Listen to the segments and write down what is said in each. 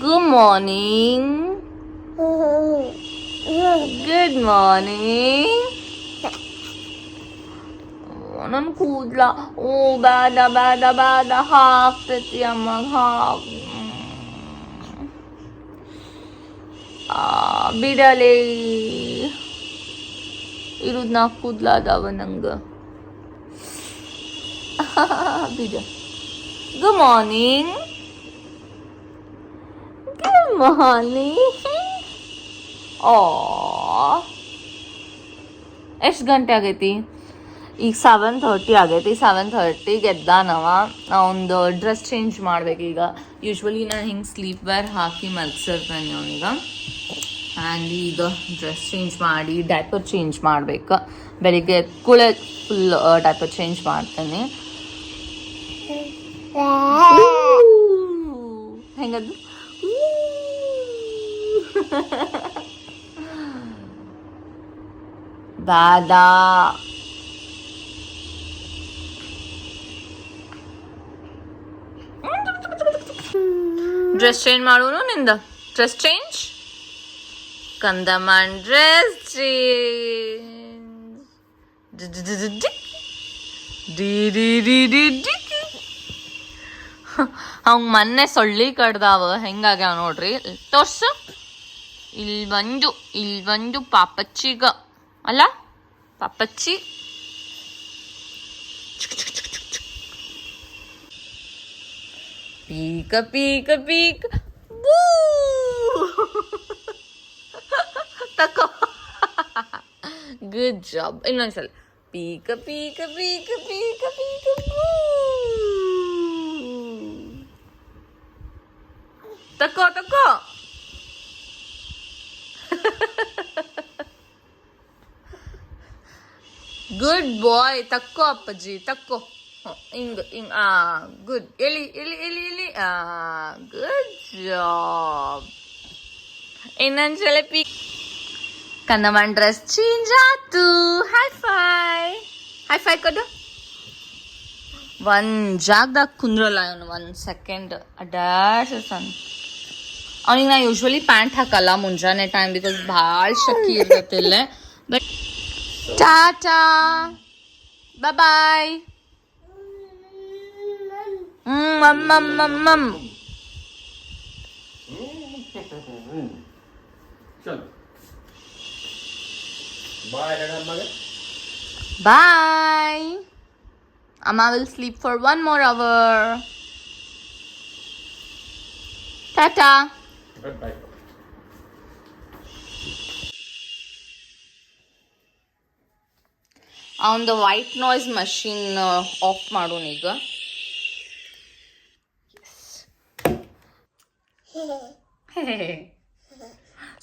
Good morning good morning ನನ್ನ ಕೂದ್ಲ ಓ ಬೇಡ ಬೇಡ ಬೇಡ ಹಾಕ್ತೈತಿ ಅಮ್ಮ ಹಾಕ್ ಆ, ಬಿಡಲೇ ಇರುದ್ ನಾ ಕೂದ್ಲ ಅದಾವ ನಂಗ ಬಿಡ ಗುಡ್ ಮಾರ್ನಿಂಗ್ ಗುಡ್ morning. ಓ ಎಷ್ಟು ಗಂಟೆ ಆಗೈತಿ? ಈಗ ಸೆವೆನ್ ಥರ್ಟಿ ಆಗೈತಿ. ಸೆವೆನ್ ಥರ್ಟಿಗೆ ಎದ್ದಾನವ ಒಂದು ಡ್ರೆಸ್ ಚೇಂಜ್ ಮಾಡ್ಬೇಕು ಈಗ ಯೂಶ್ವಲಿ ನಾನು ಹಿಂಗೆ ಸ್ಲೀಪ್ ವೇರ್ ಹಾಕಿ ಮಲ್ಸಿರ್ತೇನೆ ಅವನೀಗ. ಆ್ಯಂಡ್ ಈಗ ಡ್ರೆಸ್ ಚೇಂಜ್ ಮಾಡಿ ಡೈಪರ್ ಚೇಂಜ್ ಮಾಡ್ಬೇಕು. ಬೆಳಿಗ್ಗೆ ಕುಳೆ ಫುಲ್ ಡೈಪರ್ ಚೇಂಜ್ ಮಾಡ್ತೇನೆ. ಹೆಂಗದು ದಾದಾ ಡ್ರೆಸ್ ಚೇಂಜ್ ಮಾಡೋನು ನಿಂದ ಡ್ರೆಸ್ ಚೇಂಜ್ ಕಂದಮನ್ ಡ್ರೆಸ್ ಚೇಂಜ್ ಡಿ ಡಿ ಡಿ ಡಿ ಡಿ ಅವಂಗ ಮೊನ್ನೆ ಸೊಳ್ಳಿ ಕಡ್ದಾವ ಹೆಂಗಾಗ್ಯಾವ ನೋಡ್ರಿ ತೋರ್ಸು ಇಲ್ಲಿ ಬಂದು ಇಲ್ಲಿ ಬಂದು ಪಾಪಚ್ಚಿಗ ಅಲ್ಲ ಪಾಪಚ್ಚಿ ಪೀಕ ಪೀಕ ಪೀಕ ಬೂ ತಕೋ ಗುಡ್ ಜಾಬ್ ಇನ್ನೊಂದ್ಸಲ ಪೀಕ ಪೀಕ ಪೀಕ ಪೀಕ ಪೀಕ ಬೂ ತಕೋ ತಕೋ ಗುಡ್ ಬಾಯ್ ತಕ್ಕೋ ಅಪ್ಪಾಜಿ ತಕ್ಕೋ ಹ, ಹಿಂಗ್ ಹಿಂಗ್ ಆ ಗುಡ್ ಎಳಿ ಎಳಿ ಎಳಿ ಎಳಿ ಆ ಗುಡ್ ಜಾಬ್ ಇನ್ನೊಂದ್ಸಲ ಪೀ ಕನ್ನಮನ್ ಡ್ರೆಸ್ ಚೇಂಜ್ ಆತು ಹೈ ಫೈ ಹೈ ಫೈ ಕೊಡು ಒಂದ್ ಜಾಗದಾಗ ಕುಂದ್ರಲ್ಲ ಅವನು ಒಂದ್ ಸೆಕೆಂಡ್ ಅಡ್ಡಾಡ್ಸನ್ और ना यूजुअली पैंट है कला मुंजा ने टाइम बिकॉज़ भाल शक्की तिल है टाटा बाय बाय हम्म, मम मम मम मम Bye. Amma will sleep for one more hour. Tata. ಆನ್ bye. White noise machine off ಮಾಡೋಣ ಈಗ.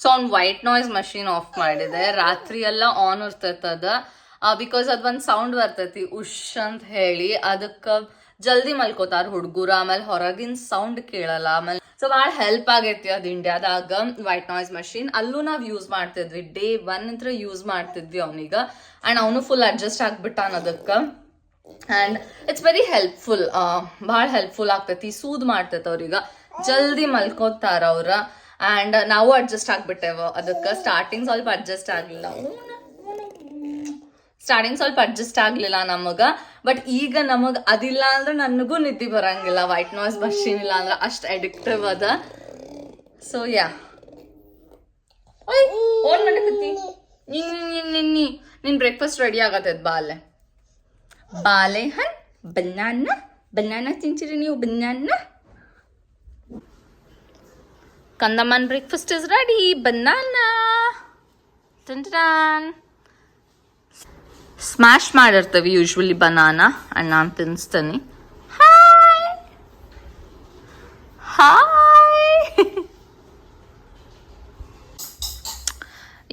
ಸೊ ಅವ್ನು ವೈಟ್ ನಾಯ್ಸ್ ಮಷಿನ್ ಆಫ್ ಮಾಡಿದೆ. ರಾತ್ರಿ ಎಲ್ಲ ಆನ್ ಇರ್ತೈತದ. ಬಿಕಾಸ್ ಅದು ಒಂದು ಸೌಂಡ್ ಬರ್ತೈತಿ, ಉಷ್ ಅಂತ ಹೇಳಿ. ಅದಕ್ಕೆ ಜಲ್ದಿ ಮಲ್ಕೋತಾರ ಹುಡುಗರು. ಆಮೇಲೆ ಹೊರಗಿನ ಸೌಂಡ್ ಕೇಳಲ್ಲ. ಆಮೇಲೆ ಸೊ ಭಾಳ ಹೆಲ್ಪ್ ಆಗೈತಿ ಅದು ಇಂಡಿಯಾದಾಗ ವೈಟ್ ನಾಯ್ಸ್ ಮಷೀನ್ ಅಲ್ಲೂ ನಾವು ಯೂಸ್ ಮಾಡ್ತಿದ್ವಿ. ಡೇ ಒನ್ ಅಂತ ಯೂಸ್ ಮಾಡ್ತಿದ್ವಿ ಅವನಿಗ. ಅಂಡ್ ಅವನು ಫುಲ್ ಅಡ್ಜಸ್ಟ್ ಆಗ್ಬಿಟ್ಟಾನ ಅದಕ್ಕ. ಆ್ಯಂಡ್ ಇಟ್ಸ್ ವೆರಿ ಹೆಲ್ಪ್ಫುಲ್ ಭಾಳ ಹೆಲ್ಪ್ಫುಲ್ ಆಗ್ತೈತಿ. ಸೂದ್ ಮಾಡ್ತೈತೆ ಅವ್ರೀಗ. ಜಲ್ದಿ ಮಲ್ಕೋತಾರ ಅವ್ರ. ಆ್ಯಂಡ್ ನಾವು ಅಡ್ಜಸ್ಟ್ ಆಗ್ಬಿಟ್ಟೇವ ಅದಕ್ಕೆ. ಸ್ಟಾರ್ಟಿಂಗ್ ಸ್ವಲ್ಪ ಅಡ್ಜಸ್ಟ್ ಆಗಲಿಲ್ಲ. ಸ್ಟಾರ್ಟಿಂಗ್ ಸ್ವಲ್ಪ ಅಡ್ಜಸ್ಟ್ ಆಗಲಿಲ್ಲ ನಮಗ. ಬಟ್ ಈಗ ನಮಗ್ ಅದಿಲ್ಲ ಅಂದ್ರೆ ನನಗೂ ನಿದ್ದೆ ಬರಂಗಿಲ್ಲ. ವೈಟ್ ನಾಯ್ಸ್ ಮಷೀನ್ ಇಲ್ಲ ಅಂದ್ರೆ ಅಷ್ಟು ಅಡಿಕ್ಟಿವ್ ಅದ. ಸೊ ಯಾ ಓಯ್ ಓನ್ ಮಾಡಕತ್ತಿ. ನಿನ್ ನಿನ್ ಬ್ರೇಕ್ಫಾಸ್ಟ್ ರೆಡಿ ಆಗತ್ತದ ಬಾಲೆ. ಬಾಲೆ ಹನ್ ಬನ್ನಾನ ಬನ್ನಾನ ತಿಂತೀರಿ ನೀವು ಬನ್ನಾನ ಕಂದಮ್ಮನ್ ಬ್ರೇಕ್ಫಾಸ್ಟ್ ಇಸ್ ರೆಡಿ ಬನ್ನಾನ ಟನ್. ಸ್ಮ್ಯಾಶ್ ಮಾಡಿರ್ತೇವೆ ಯೂಶ್ವಲಿ ಬನಾನಾ ಆ್ಯಂಡ್ ನಾನು ತಿನ್ನಿಸ್ತೀನಿ ಹಾಯ್ ಹಾಯ್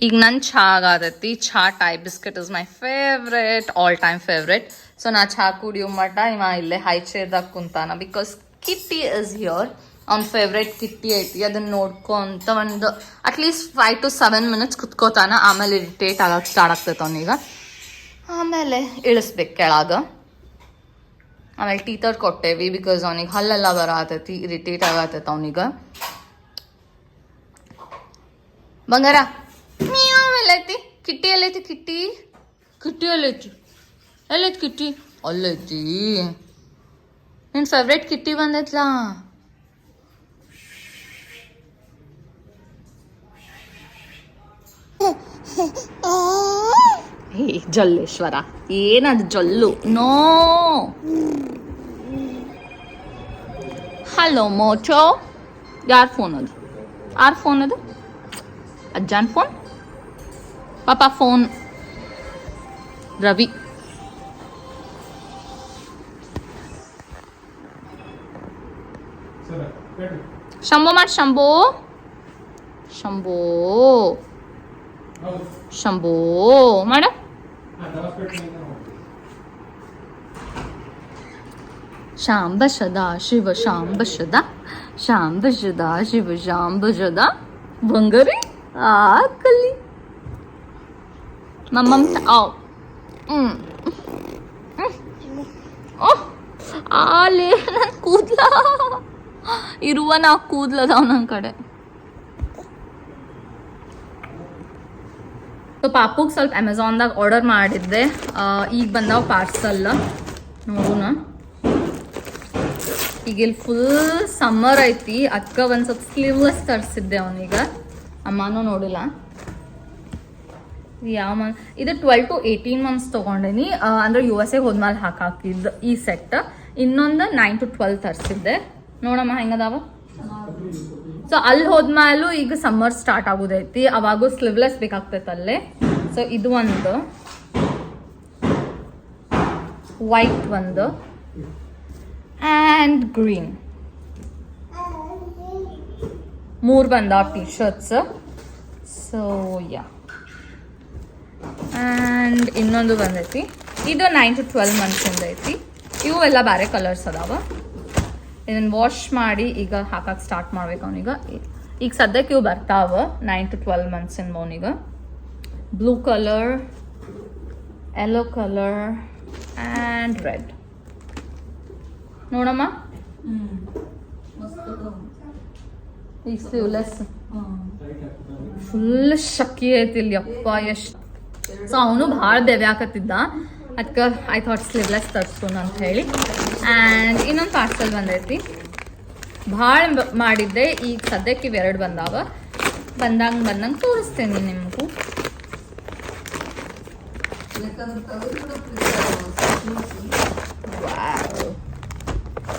ಈಗ ನನ್ನ ಚಹಾ ಆಗತೈತಿ. ಚಹಾ tie biscuit is my favourite all time favourite so ನಾ ಚಹಾ ಕುಡಿಯೋ ಮಟ್ಟ ಇವ ಇಲ್ಲೇ ಹೈ ಚೇರ್ದಾಗ ಕುಂತಾನ. ಬಿಕಾಸ್ ಕಿಟ್ಟಿ ಇಸ್ ಹಿಯರ್ ಅವ್ನ ಫೇವ್ರೆಟ್ ಕಿಟ್ಟಿ ಐತಿ. ಅದನ್ನ ನೋಡ್ಕೊಂತ ಒಂದು at least five to seven minutes ಕುತ್ಕೋತಾನ. ಆಮೇಲೆ ಇರಿಟೇಟ್ ಆಗಕ್ಕೆ ಸ್ಟಾರ್ಟ್ ಆಗ್ತೈತೆ ಅವನೀಗ. ಆಮೇಲೆ ಇಳಿಸ್ಬೇಕು ಕೆಳಗೆ. ಆಮೇಲೆ ಟೀತರ್ ಕೊಟ್ಟೇವಿ ಬಿಕಾಸ್ ಅವ್ನಿಗೆ ಹಲ್ಲೆಲ್ಲ ಬರತೈತಿ ಇರಿಟೇಟ್ ಆಗತ್ತೆ ಅವನಿಗೆ. ಬಂಗಾರ ಎಲ್ಲೈತಿ? ಕಿಟ್ಟಿ ಎಲ್ಲೈತಿ? ಕಿಟ್ಟಿ? ಕಿಟ್ಟಿ ಎಲ್ಲೈತಿ. ಎಲ್ಲೈತಿ ಕಿಟ್ಟಿ? ಅಲ್ಲೈತಿ. ನಿನ್ನ ಫೇವ್ರೇಟ್ ಕಿಟ್ಟಿ ಬಂದೈತ್ಲಾ? ಹೇ ಜಲ್ಲೇಶ್ವರ ಏನದು ಜಲ್ಲು? ನೋ. ಹಲೋ ಮೋಚೋ. ಯಾರ ಫೋನ್ ಅದು? ಯಾರ ಫೋನ್ ಅದು? ಅಜ್ಜಾನ್ ಫೋನ್ ಪಾಪ ಫೋನ್ ರವಿ. ಶಂಭೋ ಮಾಡಿ ಶಂಭೋ. ಶಂಭೋ. ಶಂಭೋ. ಮಾಡ. ಶಾಂಬ ಸದಾ ಶಿವ ಶಾಂಬ ಶದ ಶಾಂಬ ಶದ ಶಿವ ಶಾಂಬ ಬಂಗರಿ, ಆ ಕಲಿ ಮಮ್ಮಮ್ ಆವ್ ಹ್ಮ್. ಆಲೆ ನನ್ ಕೂದ್ಲ. ಇರುವ ನಾ ಕೂದ್ಲದಾವ್ ನನ್ನ ಕಡೆ. ಸೊ ಪಾಪುಗೆ ಸ್ವಲ್ಪ ಅಮೆಝಾನ್ದಾಗ ಆರ್ಡರ್ ಮಾಡಿದ್ದೆ. ಈಗ ಬಂದಾವ ಪಾರ್ಸಲ್ ನೋಡೋಣ. ಈಗ ಇಲ್ಲಿ ಫುಲ್ ಸಮ್ಮರ್ ಐತಿ. ಅಕ್ಕ ಒಂದು ಸ್ವಲ್ಪ ಸ್ಲೀವ್ಲೆಸ್ ತರಿಸಿದ್ದೆ ಅವನೀಗ. ಅಮ್ಮನೂ ನೋಡಿಲ್ಲ. ಯಾವ ಮಂತ್ ಇದು ಟ್ವೆಲ್ ಟು ಏಯ್ಟೀನ್ ಮಂತ್ಸ್ ತೊಗೊಂಡಿನಿ. ಅಂದ್ರೆ ಯು ಎಸ್ ಎ ಹೋದ್ಮೇಲೆ ಹಾಕಾಕಿದ್ದು ಈ ಸೆಟ್ ಇನ್ನೊಂದು ನೈನ್ ಟು ಟ್ವೆಲ್ ತರಿಸಿದ್ದೆ. ನೋಡಮ್ಮ, ಹೆಂಗದಾವ? ಸೊ ಅಲ್ಲಿ ಹೋದ್ಮೇಲೂ ಈಗ ಸಮ್ಮರ್ ಸ್ಟಾರ್ಟ್ ಆಗೋದೈತಿ. ಅವಾಗೂ ಸ್ಲಿವ್ಲೆಸ್ ಬೇಕಾಗ್ತೈತೆ ಅಲ್ಲೇ. ಸೊ ಇದು ಒಂದು. ವೈಟ್ ಒಂದು. ಆ್ಯಂಡ್ ಗ್ರೀನ್ ಮೂರು ಬಂದ T shirts so yeah and ಇನ್ನೊಂದು ಬಂದೈತಿ. ಇದು ನೈನ್ ಟು ಟ್ವೆಲ್ ಮಂತ್ಸಿಂದ ಐತಿ. ಇವು ಎಲ್ಲ ಬೇರೆ ಕಲರ್ಸ್ ಅದಾವ. ಇದನ್ನು ವಾಶ್ ಮಾಡಿ ಈಗ ಹಾಕಕ್ಕೆ ಸ್ಟಾರ್ಟ್ ಮಾಡ್ಬೇಕು ಅವನೀಗ. ಈಗ ಸದ್ಯಕ್ಕೆ ಇವು ಬರ್ತಾವ ನೈನ್ ಟು ಟ್ವೆಲ್ ಮಂತ್ಸಿನ ಮೌನಿಗೆ blue colour yellow colour and red ನೋಡಮ್ಮ? ಈಗ ಸ್ಲೀವ್ಲೆಸ್ ಫುಲ್ ಶಕ್ಕಿ ಐತಿ ಇಲ್ಲಿ ಅಪ್ಪ ಎಷ್ಟು. ಸೊ ಅವನು ಭಾಳ ಬೆವ್ಯಾಕತ್ತಿದ್ದ. ಅದಕ್ಕೆ ಐ ಥಾಟ್ ಸ್ಲೀವ್ಲೆಸ್ ತರ್ಸೋಣ ಅಂತ ಹೇಳಿ. ಆ್ಯಂಡ್ ಇನ್ನೊಂದು ಪಾರ್ಸಲ್ ಬಂದೈತಿ. ಭಾಳ ಮಾಡಿದ್ದೆ ಈಗ ಸದ್ಯಕ್ಕೆ ಇವೆರಡು ಬಂದಾವ. ಬಂದಂಗೆ ಬಂದಂಗೆ ತೋರಿಸ್ತೇನೆ ನಿಮಗೂ.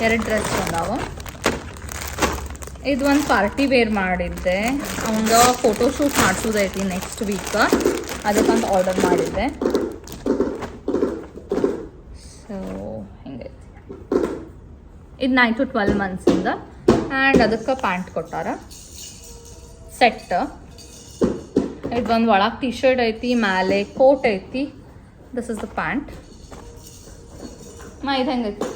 ಎರಡು ಡ್ರೆಸ್ ಬಂದಾವ. ಇದು ಒಂದು ಪಾರ್ಟಿ ವೇರ್ ಮಾಡಿದ್ದೆ. ಅವಂಗ ಫೋಟೋಶೂಟ್ ಮಾಡಿಸೋದೈತಿ ನೆಕ್ಸ್ಟ್ ವೀಕ್ ಅದಕ್ಕಂತ ಆರ್ಡರ್ ಮಾಡಿದ್ದೆ ಸೊ ಹಿಂಗೈತಿ ಇದು ನೈನ್ ಟು ಟ್ವೆಲ್ ಮಂತ್ಸಿಂದ ಆ್ಯಂಡ್ ಅದಕ್ಕೆ ಪ್ಯಾಂಟ್ ಕೊಟ್ಟಾರ. ಸೆಟ್ ಇದು ಒಂದು ಒಳಗೆ ಟಿ ಶರ್ಟ್ ಐತಿ, ಮ್ಯಾಲೆ ಕೋಟ್ ಐತಿ. ದಿಸ್ ಇಸ್ ದ ಪ್ಯಾಂಟ್ ಮಾ, ಇದು ಹೆಂಗೈತಿ?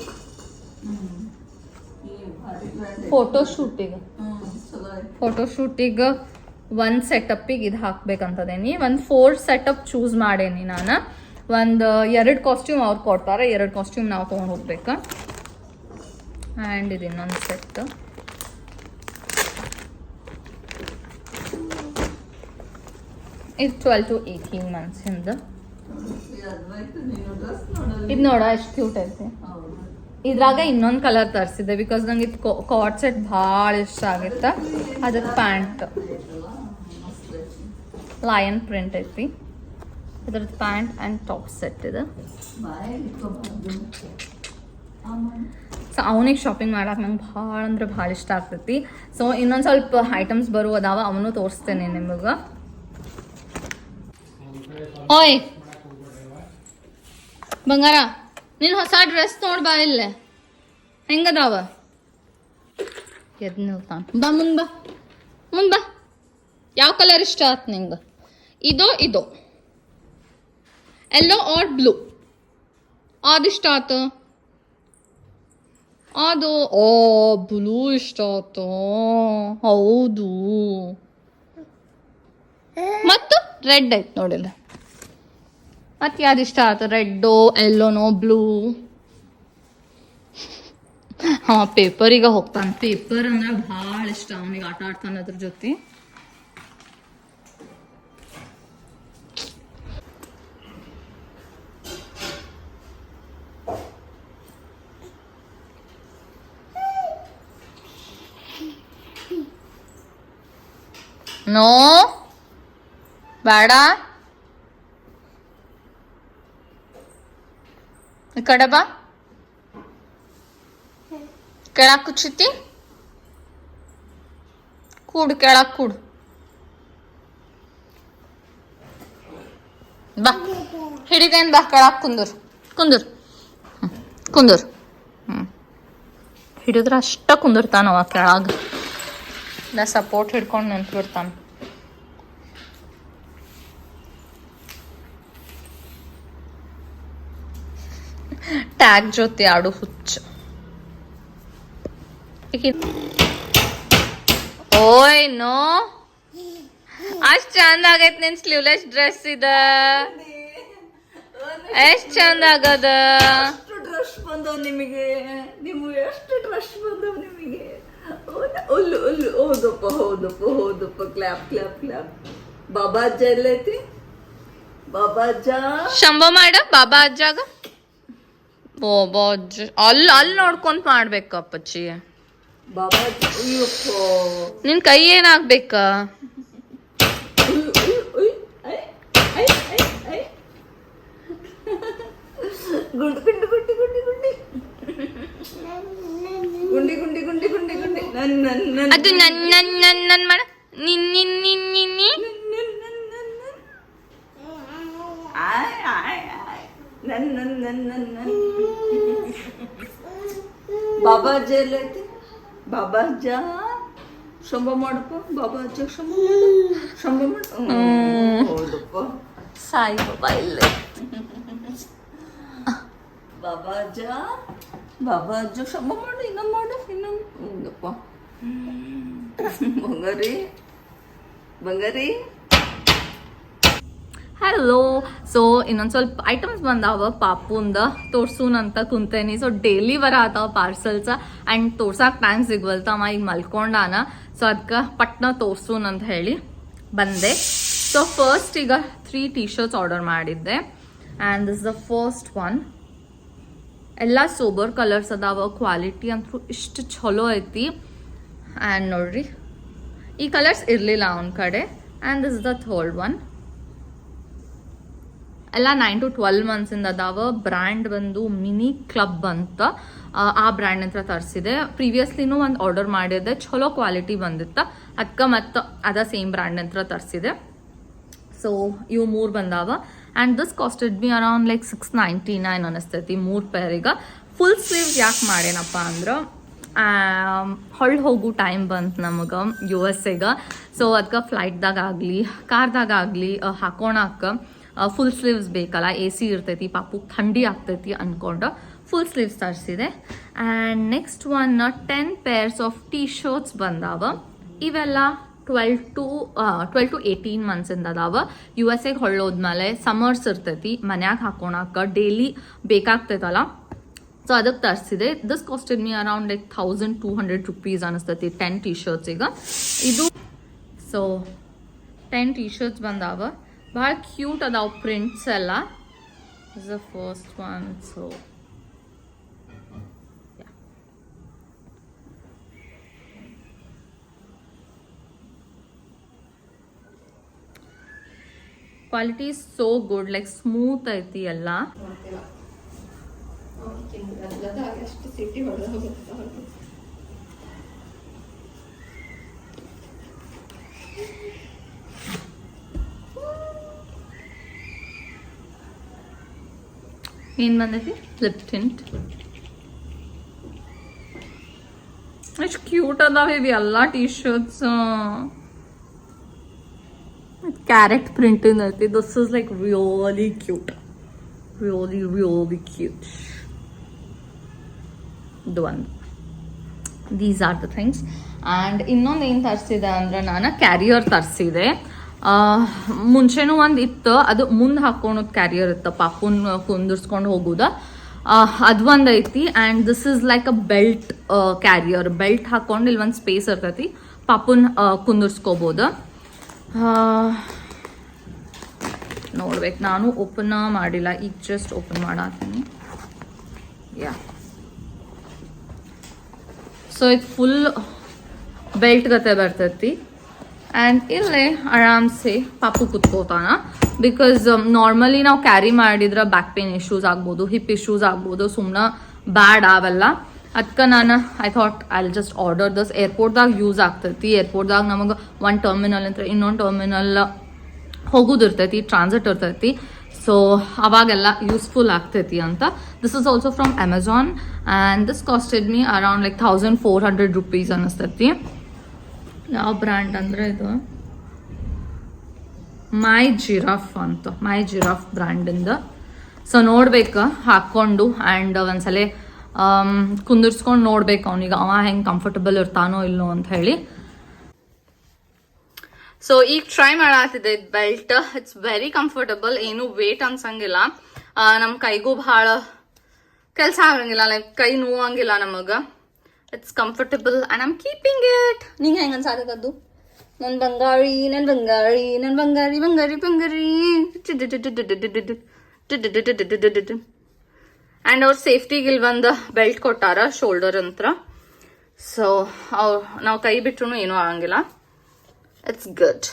ಫೋಟೋ ಶೂಟಿಗೆ ಫೋಟೋ ಶೂಟಿಗೆ ಒಂದು ಸೆಟಪ್ಪಿಗೆ ಇದು ಹಾಕ್ಬೇಕಂತದೇನಿ ಒಂದು ಫೋರ್ ಸೆಟಪ್ ಚೂಸ್ ಮಾಡೇನಿ ನಾನು. ಒಂದು, ಎರಡು ಕಾಸ್ಟ್ಯೂಮ್ ಅವ್ರು ಕೊಡ್ತಾರೆ, ಎರಡು ಕಾಸ್ಟ್ಯೂಮ್ ನಾವು ತೊಗೊಂಡು ಹೋಗ್ಬೇಕು. ಆ್ಯಂಡ್ ಇದು ಇನ್ನೊಂದು ಸೆಟ್ ಇದು ಟ್ವೆಲ್ ಟು ಏಯ್ಟೀನ್ ಹಿಂದೆ ಇದು ನೋಡ, ಎಷ್ಟು ಕ್ಯೂಟ್ ಐತಿ. ಇದ್ರಾಗ ಇನ್ನೊಂದು ಕಲರ್ ತರಿಸಿದ್ದೆ ಬಿಕಾಸ್ ನಂಗೆ ಇದು ಕಾಟ್ ಸೆಟ್ ಭಾಳ ಇಷ್ಟ ಆಗಿತ್ತು. ಅದಕ್ಕೆ ಪ್ಯಾಂಟ್. ಲಯನ್ ಪ್ರಿಂಟ್ ಐತಿ. ಇದ್ರದ್ದು ಪ್ಯಾಂಟ್ ಆ್ಯಂಡ್ ಟಾಪ್ ಸೆಟ್ ಇದೆ. ಸೊ ಅವನಿಗೆ ಶಾಪಿಂಗ್ ಮಾಡಕ್ಕೆ ನಂಗೆ ಭಾಳ ಅಂದ್ರೆ ಭಾಳ ಇಷ್ಟ ಆಗ್ತೈತಿ. ಸೊ ಇನ್ನೊಂದು ಸ್ವಲ್ಪ ಐಟಮ್ಸ್ ಬರು ಅದಾವ ಅವನು ತೋರಿಸ್ತೇನೆ ನಿಮಗೆ. ಓಯ್! ಬಂಗಾರ, ನೀನು ಹೊಸ ಡ್ರೆಸ್ ನೋಡ್ಬಾ ಇಲ್ಲೇ. ಹೆಂಗದಾವ ಎದ್ ನಿಲ್ತಾನ ಬಾ ಬಾ. ಬಾ. ಯಾವ ಕಲರ್ ಇಷ್ಟ ಆತ್ ನಿಂಗೆ? ಇದು ಇದು. ಎಲ್ಲೋ ಆರ್ ಬ್ಲೂ ಅದಿಷ್ಟ ಆತು? ಅದು ಓ, ಬ್ಲೂ ಇಷ್ಟ ಆಯ್ತು ಹೌದು. ಮತ್ತು ರೆಡ್ ಆಯ್ತು ನೋಡಿಲ್ಲ. ಮತ್ತೆ ಯಾವ್ದು ಇಷ್ಟ ಆಯ್ತು ರೆಡ್ಡು, ಎಲ್ಲೋನೋ, ಬ್ಲೂ? ಹಾಂ ಪೇಪರಿಗೆ ಹೋಗ್ತಾನೆ. ಪೇಪರ್ ಅಂದ್ರೆ ಭಾಳ ಇಷ್ಟ. ಅವನಿಗೆ ಆಟ ಆಡ್ತಾನೆ ಅದ್ರ ಜೊತೆ. ನೋ ಬೇಡ. ಈ ಕಡೆ ಬಾ. ಕೆಳಕ್ ಕುಚ್ಚುತ್ತಿ ಕೂಡು ಕೆಳಕ್ ಕೂಡು. ಬಾ. ಹಿಡಿದೇನ್ ಬಾ ಕೆಳಕ್ ಕುಂದೂರ್. ಕುಂದೂರ್. ಕುಂದೂರ್. ಹ್ಮ್. ಹಿಡಿದ್ರ ಅಷ್ಟ ಕುಂದಿರ್ತಾನವ ಕೆಳಗ. ನಾ ಸಪೋರ್ಟ್ ಹಿಡ್ಕೊಂಡು ನಿಂತು ಬಿಡ್ತಾನ ಟ್ಯಾಗ್ ಜೊತೆ ಆಡು ಹುಚ್ಚ. ಓಯ್, ನೋ. ಅಷ್ಟ್ ಚಂದ ಆಗೈತ್ ನಿನ್ ಸ್ಲೀವ್ಲೆಸ್ ಡ್ರೆಸ್ ಇದ. ಎಷ್ಟ್ ಚಂದ ಆಗದ. ಎಷ್ಟು ಡ್ರೆಸ್ ಬಂದವ್ ನಿಮಗೆ. ನಿಮ್ಗೆ ಎಷ್ಟು ಡ್ರೆಸ್ ಬಂದವ್ ನಿಮಗೆ? ఒళ్ళు ఒళ్ళు ఓదొప్ప ఓదొప్ప ఓదొప్ప క్లాప్ క్లాప్ క్లాప్ బాబాజా ಎಲ್ಲೈತಿ ಬಾಬಾಜಾ ಶಂಭ ಮಾಡ ಬಾಬಾಜಾಗ ಬಾಬಾಜ ಅಲ್ಲಿ ಅಲ್ಲಿ ನೋಡ್ಕೊಂತ ಮಾಡ್ಬೇಕು ಅಪ್ಪಚ್ಚಿ ಬಾಬಾಜ ಅಯ್ಯಪ್ಪೋ ನಿನ್ ಕೈ ಏನಾಗ್ಬೇಕ ಗುಂಡು ಗುಂಡು ಗುಂಡಿ ಗುಂಡಿ ಗುಂಡಿ ಗುಂಡಿ ಗುಂಡಿ ಗುಂಡಿ ಗುಂಡಿ ಗುಂಡಿ ನನ್ ನನ್ ನನ್ ಅದು ನನ್ ನನ್ ನನ್ ನನ್ ಮಾಡ ನಿನ್ ನಿನ್ ನಿನ್ ನಿನ್ ನಿ. ನನ್ ನನ್ ನನ್ ನನ್. ಆಯ್ ಆಯ್ ಆಯ್ ನನ್ ನನ್ ನನ್ ನನ್ ನನ್ ಬಾಬಾ ಅಜ್ಜ ಎಲ್ಲೈತಿ ಬಾಬಾ ಅಜ್ಜ ಶಂಭ ಮಾಡಪ್ಪ ಬಾಬಾ ಅಜ್ಜ ಶಂಭ ಮಾಡು ಶಂಭ ಮಾಡು ಹ್ಮ್, ಹೌದಪ್ಪ ಸಾಯಿ ಬಾಬಾ ಇಲ್ಲ ಶಬ್ಬ ಮಾಡು ಇನ್ನೊಂದು ಮಾಡು ಇನ್ನೊಂದು ಬಂಗಾರಿ ಬಂಗಾರಿ ಹಲೋ ಸೊ ಇನ್ನೊಂದು ಸ್ವಲ್ಪ ಐಟಮ್ಸ್ ಬಂದಾವ ಪಾಪುಂದ ತೋರ್ಸೂನ್ ಅಂತ ಕುಂತೇನಿ ಸೊ ಡೈಲಿ ಬರತ್ತಾವ ಪಾರ್ಸಲ್ಸ್ ಆ್ಯಂಡ್ ತೋರ್ಸಕ್ಕೆ ಟೈಮ್ ಸಿಗ್ವಲ್ತ ಅವ ಈಗ ಮಲ್ಕೊಂಡಾನ. ಸೊ ಅದಕ್ಕೆ ಪಟ್ನ ತೋರ್ಸೂನ್ ಅಂತ ಹೇಳಿ ಬಂದೆ. ಸೊ ಫಸ್ಟ್ ಈಗ ತ್ರೀ ಟೀ ಶರ್ಟ್ಸ್ ಆರ್ಡರ್ ಮಾಡಿದ್ದೆ and this the first one ಎಲ್ಲ ಸೋಬರ್ ಕಲರ್ಸ್ ಅದಾವ ಕ್ವಾಲಿಟಿ ಅಂತೂ ಇಷ್ಟು ಚಲೋ ಐತಿ. ಆ್ಯಂಡ್ ನೋಡ್ರಿ ಈ ಕಲರ್ಸ್ ಇರಲಿಲ್ಲ ಅವನ ಕಡೆ. And this the third one ಎಲ್ಲ ನೈನ್ ಟು ಟ್ವೆಲ್ ಮಂತ್ಸಿಂದ ಅದಾವ. ಬ್ರ್ಯಾಂಡ್ ಬಂದು ಮಿನಿ ಕ್ಲಬ್ ಅಂತ ಆ, ಬ್ರ್ಯಾಂಡ್ ಹತ್ರ ತರಿಸಿದೆ. ಪ್ರೀವಿಯಸ್ಲಿನೂ ಒಂದು ಆರ್ಡರ್ ಮಾಡಿದ್ದೆ. ಚಲೋ ಕ್ವಾಲಿಟಿ ಬಂದಿತ್ತು. ಅದಕ್ಕೆ ಮತ್ತು ಅದ ಸೇಮ್ ಬ್ರ್ಯಾಂಡ್ ಹತ್ರ ತರಿಸಿದೆ. ಸೊ ಇವು ಮೂರು ಬಂದಾವ. And this costed be around like six ninety nine ಅನಿಸ್ತೈತಿ ಮೂರು ಪೇರಿಗೆ ಫುಲ್ ಸ್ಲೀವ್ಸ್ ಯಾಕೆ ಮಾಡೇನಪ್ಪ ಅಂದ್ರೆ ಹೊಳ್ಳಿ ಹೋಗು ಟೈಮ್ ಬಂತು ನಮಗೆ ಯು ಎಸ್ ಎಗೆ ಸೊ ಅದಕ್ಕೆ ಫ್ಲೈಟ್ದಾಗ ಆಗಲಿ ಕಾರ್ದಾಗ ಆಗಲಿ ಹಾಕೋಣಕ್ಕೆ ಫುಲ್ ಸ್ಲೀವ್ಸ್ ಬೇಕಲ್ಲ ಎ ಸಿ ಇರ್ತೈತಿ ಪಾಪು ಥಂಡಿ ಆಗ್ತೈತಿ ಅಂದ್ಕೊಂಡು ಫುಲ್ ಸ್ಲೀವ್ಸ್ ತರಿಸಿದೆ and next one ten pairs of T shirts ಬಂದಾವ ಇವೆಲ್ಲ twelve to twelve to eighteen ಮಂತ್ಸಿಂದ ಅದಾವ ಯು ಎಸ್ ಎಗೆ ಹೊಳ್ಳೋದ್ಮೇಲೆ ಸಮರ್ಸ್ ಇರ್ತೈತಿ, ಮನ್ಯಾಗ ಹಾಕೋಣಕ್ಕೆ ಡೈಲಿ ಬೇಕಾಗ್ತೈತಲ್ಲ. ಸೊ ಅದಕ್ಕೆ ತರಿಸಿದೆ. This costed me around like thousand two hundred rupees ಅನಿಸ್ತೈತಿ ಟೆನ್ ಟಿ ಶರ್ಟ್ಸ್ ಈಗ. ಇದು ಸೊ ಟೆನ್ ಟಿ ಶರ್ಟ್ಸ್ ಬಂದಾವ. ಭಾಳ ಕ್ಯೂಟ್ ಅದಾವ ಪ್ರಿಂಟ್ಸ್ ಎಲ್ಲ. Is the first one so quality so good like smooth ಐತಿ ಎಲ್ಲ. ಏನ್ ಬಂದೈತಿ? ಲಿಪ್ ಟಿಂಟ್ ಎಷ್ಟು ಕ್ಯೂಟ್ ಅದಾವ ಇವೆಲ್ಲ ಟೀ ಶರ್ಟ್ಸ್ ಕ್ಯಾರೆಟ್ in ಐತಿ this is like really cute Really, really cute The ಒಂದು these are the things and ಇನ್ನೊಂದು ಏನು ತರಿಸಿದೆ ಅಂದ್ರೆ ನಾನು ಕ್ಯಾರಿಯರ್ ತರಿಸಿದೆ ಮುಂಚೆನೂ ಒಂದು ಇತ್ತು ಅದು ಮುಂದೆ ಹಾಕೊಳೋದು ಕ್ಯಾರಿಯರ್ ಇತ್ತು ಪಾಪುನ್ ಕುಂದಿರ್ಸ್ಕೊಂಡು ಹೋಗೋದು ಅದು ಒಂದು ಐತಿ and this is like a belt carrier belt ಹಾಕೊಂಡು ಇಲ್ಲಿ ಒಂದು ಸ್ಪೇಸ್ ಇರ್ತೈತಿ ಪಾಪುನ್ ಕುಂದಿರ್ಸ್ಕೋಬೋದು ನೋಡ್ಬೇಕು. ನಾನು ಓಪನ್ ಮಾಡಿಲ್ಲ. ಈಗ ಜಸ್ಟ್ ಓಪನ್ ಮಾಡತ್ತೀನಿ ಯಾ ಸೊ ಇದು ಫುಲ್ ಬೆಲ್ಟ್ ಗತೆ ಬರ್ತೈತಿ. ಆ್ಯಂಡ್ ಇಲ್ಲೇ ಆರಾಮ್ಸೆ. ಪಾಪು ಕುತ್ಕೋತಾನ. ಬಿಕಾಸ್ ನಾರ್ಮಲಿ ನಾವು ಕ್ಯಾರಿ ಮಾಡಿದ್ರೆ ಬ್ಯಾಕ್ ಪೇನ್ ಇಶ್ಯೂಸ್ ಆಗ್ಬೋದು ಹಿಪ್ ಇಶ್ಯೂಸ್ ಆಗ್ಬೋದು ಸುಮ್ಮನೆ ಬ್ಯಾಡ್ ಅವೆಲ್ಲ ಅದಕ್ಕೆ ನಾನು I thought I just order thus ಏರ್ಪೋರ್ಟ್ದಾಗ use ಆಗ್ತೈತಿ. ಏರ್ಪೋರ್ಟ್ದಾಗ ನಮಗೆ ಒಂದು ಟರ್ಮಿನಲ್ ಅಂತ ಇನ್ನೊಂದು ಟರ್ಮಿನಲ್ ಹೋಗೋದು ಇರ್ತೈತಿ ಟ್ರಾನ್ಸಿಟ್ ಇರ್ತೈತಿ. ಸೊ ಅವಾಗೆಲ್ಲ ಯೂಸ್ಫುಲ್ ಆಗ್ತೈತಿ ಅಂತ. This is also from Amazon and this costed me around like thousand four hundred rupees ಅನ್ನಿಸ್ತೈತಿ ಯಾವ ಬ್ರ್ಯಾಂಡ್ ಅಂದರೆ ಇದು? ಮೈ ಜಿರಾಫ್ ಅಂತ. ಮೈ ಜಿರಾಫ್ ಬ್ರ್ಯಾಂಡಿಂದ ಸೊ ನೋಡ್ಬೇಕು, ಹಾಕ್ಕೊಂಡು ಆ್ಯಂಡ್ ಒಂದ್ಸಲ ಕುಂದಿರ್ಸ್ಕೊಂಡು ನೋಡ್ಬೇಕು ಅವನಿಗೆ ಅವ ಹೆಂಗೆ ಕಂಫರ್ಟಬಲ್ ಇರ್ತಾನೋ ಇಲ್ಲೋ ಅಂತ ಹೇಳಿ ಸೊ ಈಗ ಟ್ರೈ ಮಾಡಾತಿದ್ದೆ ಇದು ಬೆಲ್ಟ್ ಇಟ್ಸ್ ವೆರಿ ಕಂಫರ್ಟಬಲ್ ಏನು ವೇಟ್ ಅನ್ಸಂಗಿಲ್ಲ ನಮ್ಮ ಕೈಗೂ ಭಾಳ ಕೆಲಸ ಆಗಂಗಿಲ್ಲ ಲೈಕ್ ಕೈ ನೋವಂಗಿಲ್ಲ ನಮಗೆ it's comfortable and I'm keeping it ನಿಂಗೆ ಹೆಂಗೆ ಅನ್ಸಾತದ್ದು ನನ್ನ ಬಂಗಾರಿ ನನ್ನ ಬಂಗಾರಿ ನನ್ನ ಬಂಗಾರಿ ಬಂಗಾರಿ ಬಂಗಾರಿ ಆ್ಯಂಡ್ ಅವ್ರ ಸೇಫ್ಟಿಗೆ ಇಲ್ಲಿ ಒಂದು ಬೆಲ್ಟ್ ಕೊಟ್ಟಾರ ಶೋಲ್ಡರ್ ಅಂತ ಸೊ ಅವ್ರು, ನಾವು ಕೈ ಬಿಟ್ರು ಏನೂ ಆಗಂಗಿಲ್ಲ. It's good